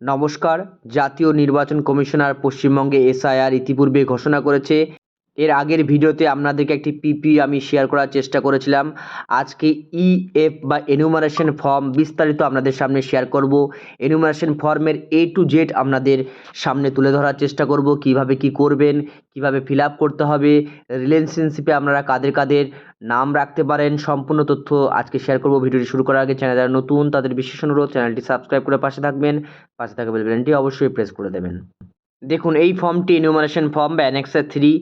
নমস্কার। জাতীয় নির্বাচন কমিশনার পশ্চিমবঙ্গে এসআইআর ইতিপূর্বে ঘোষণা করেছে এর আগের ভিডিওতে আপনাদেরকে একটি পিপি আমি শেয়ার করার চেষ্টা করেছিলাম। আজকে ইএফ বা এনুমারেশন ফর্ম বিস্তারিত আপনাদের সামনে শেয়ার করব। এনুমারেশন ফর্মের এ টু জেড আপনাদের সামনে তুলে ধরার চেষ্টা করব। কীভাবে কি করবেন, কীভাবে ফিল করতে হবে রিলেশনশিপে আপনারা কাদের কাদের নাম রাখতে পারেন, সম্পূর্ণ তথ্য আজকে শেয়ার করব। ভিডিওটি শুরু করার আগে চ্যানেল যারা নতুন, তাদের বিশেষ অনুরোধ চ্যানেলটি সাবস্ক্রাইব করে পাশে থাকবেন। পাশে থাকা বেল বাটনটি অবশ্যই প্রেস করে দেবেন। দেখুন, এই ফর্মটি এনুমারেশন ফর্ম বা অ্যানেক্সার থ্রি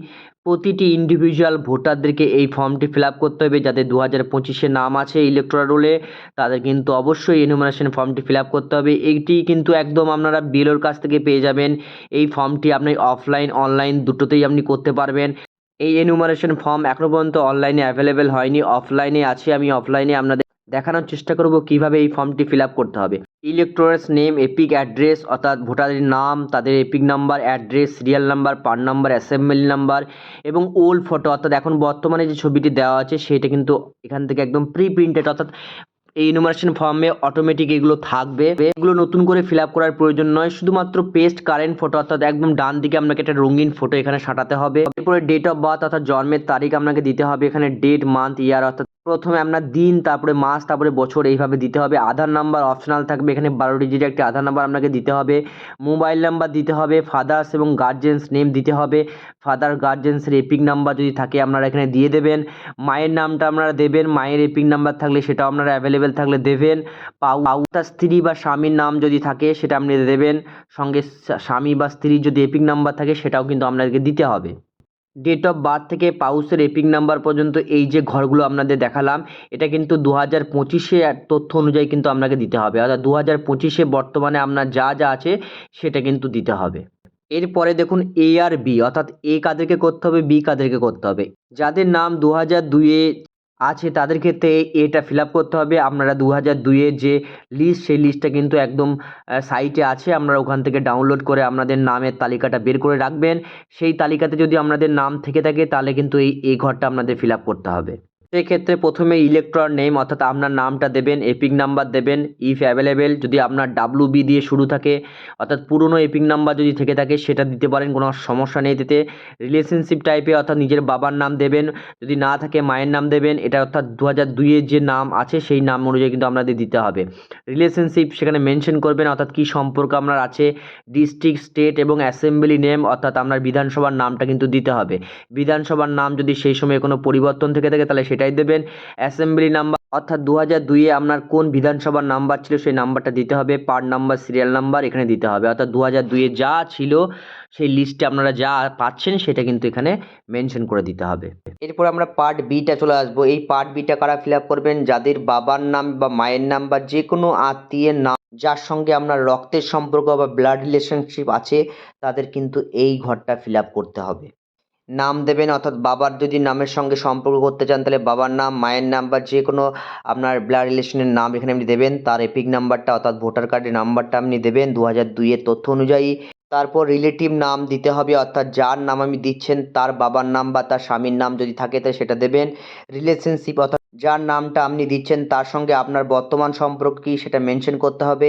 প্রতিটি ইন্ডিভিজুয়াল ভোটারদেরকে এই ফর্মটি ফিল আপ করতে হবে যাদের দু হাজার পঁচিশে নাম আছে ইলেকট্রাল রোলে তাদের কিন্তু অবশ্যই এনুমারেশন ফর্মটি ফিল আপ করতে হবে। এইটি কিন্তু একদম আপনারা বিএলওর কাছ থেকে পেয়ে যাবেন। এই ফর্মটি আপনি অফলাইন অনলাইন দুটোতেই আপনি করতে পারবেন। এই এনুমারেশন ফর্ম এখনও পর্যন্ত অনলাইনে অ্যাভেলেবেল হয়নি। অফলাইনে আছে, আমি অফলাইনে আপনাদের দেখানোর চেষ্টা করব কীভাবে এই ফর্মটি ফিল করতে হবে। ইলেকট্রোরেস নেম এপিক অ্যাড্রেস অর্থাৎ ভোটারের নাম, তাদের EPIC number address serial number part number assembly number এবং ওল্ড ফটো অর্থাৎ এখন বর্তমানে যে ছবিটি দেওয়া আছে, সেটা কিন্তু এখান থেকে একদম প্রি প্রিন্টেড অর্থাৎ এই ইনুমারেশন ফর্মে অটোমেটিক এগুলো থাকবে। এগুলো নতুন করে ফিল করার প্রয়োজন নয়, শুধুমাত্র পেস্ট কারেন্ট ফটো অর্থাৎ একদম ডান দিকে আপনাকে একটা রঙিন ফটো এখানে সাঁটাতে হবে। এরপরে ডেট অফ বার্থ অর্থাৎ জন্মের তারিখ আপনাকে দিতে হবে, এখানে ডেট মান্থ ইয়ার অর্থাৎ প্রথমে আপনার দিন, তারপরে মাস, তারপরে বছর এইভাবে দিতে হবে। আধার নাম্বার অপশনাল থাকবে, এখানে বারো ডিজিটের একটি আধার নাম্বার আপনাকে দিতে হবে। মোবাইল নাম্বার দিতে হবে ফাদার্স এবং গার্জেন্স নেম দিতে হবে। ফাদার গার্জেন্সের এপিক নাম্বার যদি থাকে, আপনারা এখানে দিয়ে দেবেন। মায়ের নামটা আপনারা দেবেন, মায়ের এপিক নাম্বার থাকলে সেটাও আপনারা অ্যাভেলেবেল থাকলে দেবেন। পাউ তার স্ত্রী বা স্বামীর নাম যদি থাকে, সেটা আপনি দেবেন। সঙ্গে স্বামী বা স্ত্রীর যদি এপিক নাম্বার থাকে, সেটাও কিন্তু আপনাদেরকে দিতে হবে। ডেট অফ বার্থ থেকে পাউসের এপিক নাম্বার পর্যন্ত এই যে ঘরগুলো আপনাদের দেখালাম, এটা কিন্তু দু হাজার পঁচিশে তথ্য অনুযায়ী কিন্তু আপনাকে দিতে হবে। অর্থাৎ দু হাজার পঁচিশে বর্তমানে আপনার যা যা আছে, সেটা কিন্তু দিতে হবে। এরপরে দেখুন এ আর বি অর্থাৎ এ কাদেরকে করতে হবে বি কাদেরকে করতে হবে। যাদের নাম দু হাজার দুইয়ে আছে, তাদের ক্ষেত্রে এটা ফিল আপ করতে হবে। আপনারা দু হাজার দুইয়ের যে লিস্ট সেই লিস্টটা কিন্তু একদম সাইটে আছে। আপনারা ওখান থেকে ডাউনলোড করে আপনাদের নামের তালিকাটা বের করে রাখবেন। সেই তালিকাতে যদি আপনাদের নাম থেকে থাকে, তাহলে কিন্তু এই এই ঘরটা আপনাদের ফিল আপ করতে হবে। সেক্ষেত্রে প্রথমে ইলেকট্রন নেম অর্থাৎ আপনার নামটা দেবেন এপিক নাম্বার দেবেন ইফ অ্যাভেলেবেল যদি আপনার ডাব্লু বি দিয়ে শুরু থাকে, অর্থাৎ পুরনো এপিক নাম্বার যদি থেকে থাকে, সেটা দিতে পারেন, কোনো সমস্যা নেই দিতে রিলেশনশিপ টাইপে অর্থাৎ নিজের বাবার নাম দেবেন, যদি না থাকে মায়ের নাম দেবেন, এটা অর্থাৎ দু হাজার দুইয়ের যে নাম আছে, সেই নাম অনুযায়ী কিন্তু আপনাদের দিতে হবে। রিলেশনশিপ সেখানে মেনশন করবেন, অর্থাৎ কী সম্পর্ক আপনার আছে ডিস্ট্রিক্ট স্টেট এবং অ্যাসেম্বলি নেম অর্থাৎ আপনার বিধানসভার নামটা কিন্তু দিতে হবে। বিধানসভার নাম যদি সেই সময় কোনো পরিবর্তন থেকে থাকে, তাহলে সেটাই দেবেন। অ্যাসেম্বলি নাম্বার অর্থাৎ দু হাজার দুইয়ে আপনার কোন বিধানসভার নাম্বার ছিল সেই নাম্বারটা দিতে হবে। পার্ট নাম্বার সিরিয়াল নাম্বার এখানে দিতে হবে। অর্থাৎ দু হাজার দুইয়ে যা ছিল সেই লিস্টে আপনারা যা পাচ্ছেন সেটা কিন্তু এখানে মেনশন করে দিতে হবে। এরপর আমরা পার্ট বিটা চলে আসব। এই পার্ট বিটা কারা ফিল করবেন? যাদের বাবার নাম বা মায়ের নাম বা যে কোনো আত্মীয়ের নাম, যার সঙ্গে আপনার রক্তের সম্পর্ক বা ব্লাড রিলেশনশিপ আছে, তাদের কিন্তু এই ঘরটা ফিল করতে হবে। নাম দেবেন, অর্থাৎ বাবার যদি নামের সঙ্গে সম্পর্ক করতে চান, তাহলে বাবার নাম, মায়ের নাম বা যে কোনো আপনার ব্লাড রিলেশনের নাম এখানে আপনি দেবেন। তার এপিক নাম্বারটা, অর্থাৎ ভোটার কার্ডের নাম্বারটা আপনি দেবেন। দু হাজার দুইয়ের তথ্য অনুযায়ী তারপর রিলেটিভ নাম দিতে হবে, অর্থাৎ যার নাম আমি দিচ্ছেন, তার বাবার নাম বা তার স্বামীর নাম যদি থাকে, তাহলে সেটা দেবেন। রিলেশনশিপ অর্থাৎ যার নামটা আপনি দিচ্ছেন, তার সঙ্গে আপনার বর্তমান সম্পর্ক কী সেটা মেনশন করতে হবে।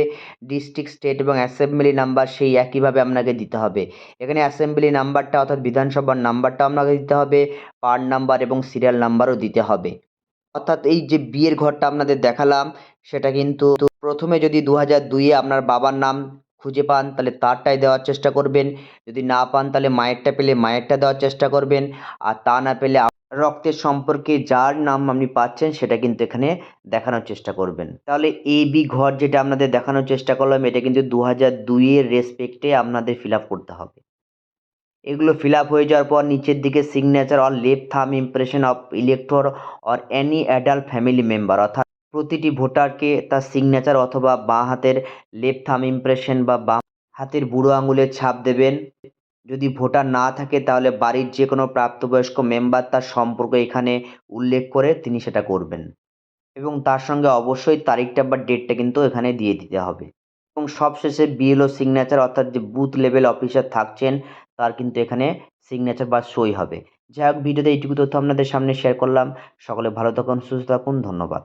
ডিস্ট্রিক্ট স্টেট এবং অ্যাসেম্বলি নাম্বার সেই একইভাবে আপনাকে দিতে হবে। এখানে অ্যাসেম্বলি নাম্বারটা অর্থাৎ বিধানসভার নাম্বারটা আপনাকে দিতে হবে পার্ট নাম্বার এবং সিরিয়াল নাম্বারও দিতে হবে। অর্থাৎ এই যে বিয়ের ঘরটা আপনাদের দেখালাম, সেটা কিন্তু প্রথমে যদি দু হাজার দুইয়ে আপনার বাবার নাম খুঁজে পান, তাহলে তারটাই দেওয়ার চেষ্টা করবেন। যদি না পান, তাহলে মায়েরটা পেলে মায়েরটা দেওয়ার চেষ্টা করবেন। আর তা না পেলে রক্তের সম্পর্কে যার নাম আপনি পাচ্ছেন, সেটা কিন্তু এখানে দেখানোর চেষ্টা করবেন। তাহলে এ, বি ঘর যেটা আপনাদের দেখানোর চেষ্টা করলাম, এটা কিন্তু দু হাজার দুইয়ের রেসপেক্টে আপনাদের ফিল করতে হবে। এগুলো ফিল হয়ে যাওয়ার পর নিচের দিকে signature or left thumb impression of elector or any adult family member অর্থাৎ প্রতিটি ভোটারকে তার সিগনেচার অথবা বাঁ হাতের লেফট থাম ইমপ্রেশন বা বাঁ হাতের বুড়ো আঙুলের ছাপ দেবেন। যদি ভোটার না থাকে, তাহলে বাড়ির যে কোনো প্রাপ্তবয়স্ক মেম্বার তার সম্পর্ক এখানে উল্লেখ করে তিনি সেটা করবেন। এবং তার সঙ্গে অবশ্যই তারিখটা বা ডেটটা কিন্তু এখানে দিয়ে দিতে হবে। এবং সবশেষে বিএলও সিগনেচার অর্থাৎ যে বুথ লেভেল অফিসার থাকছেন, তার কিন্তু এখানে সিগনেচার বা সই হবে। যাই হোক, ভিডিওতে এইটুকু তথ্য আপনাদের সামনে শেয়ার করলাম। সকলে ভালো থাকুন, সুস্থ থাকুন, ধন্যবাদ।